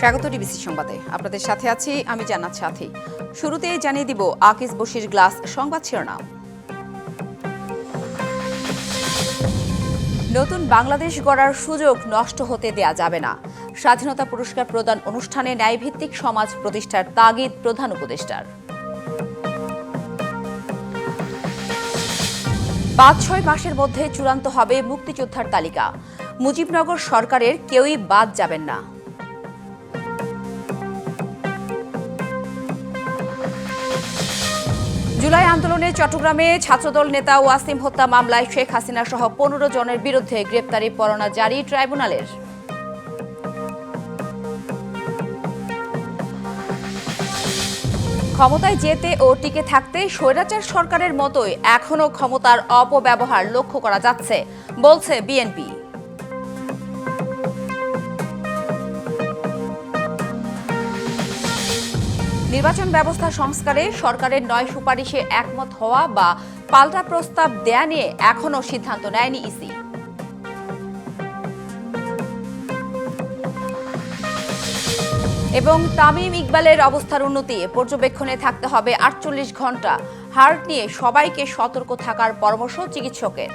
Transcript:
স্বাগত ডিবিসি সংবাদে। আপনাদের সাথে আছি আমি জান্নাত সাথী। শুরুতেই জানিয়ে দিব আকিস বশির গ্লাস সংবাদ শিরোনাম। নতুন বাংলাদেশ গড়ার সুযোগ নষ্ট হতে দেয়া যাবে না। স্বাধীনতা পুরস্কার প্রদান অনুষ্ঠানে ন্যায়ভিত্তিক সমাজ প্রতিষ্ঠার তাগিদ প্রধান উপদেষ্টার। পাঁচ ছয় মাসের মধ্যে চূড়ান্ত হবে মুক্তিযোদ্ধার তালিকা। মুজিবনগর সরকারের কেউই বাদ যাবেন না। জুলাই আন্দোলনে চট্টগ্রামে ছাত্রদল নেতা ওয়াসিম হত্যা মামলায় শেখ হাসিনা সহ পনেরো জনের বিরুদ্ধে গ্রেপ্তারি পরোয়ানা জারি ট্রাইব্যুনালের। ক্ষমতায় যেতে ও টিকে থাকতে স্বৈরাচার সরকারের মতোই এখনও ক্ষমতার অপব্যবহার লক্ষ্য করা যাচ্ছে, বলছে বিএনপি। নির্বাচন ব্যবস্থা সংস্কারে সরকারের নয় সুপারিশে একমত হওয়া বা পাল্টা প্রস্তাব দেয়া নিয়ে এখনও সিদ্ধান্ত নেয়নি ইসি। এবং তামিম ইকবালের অবস্থার উন্নতি, পর্যবেক্ষণে থাকতে হবে আটচল্লিশ ঘণ্টা। হার্ট নিয়ে সবাইকে সতর্ক থাকার পরামর্শ চিকিৎসকের।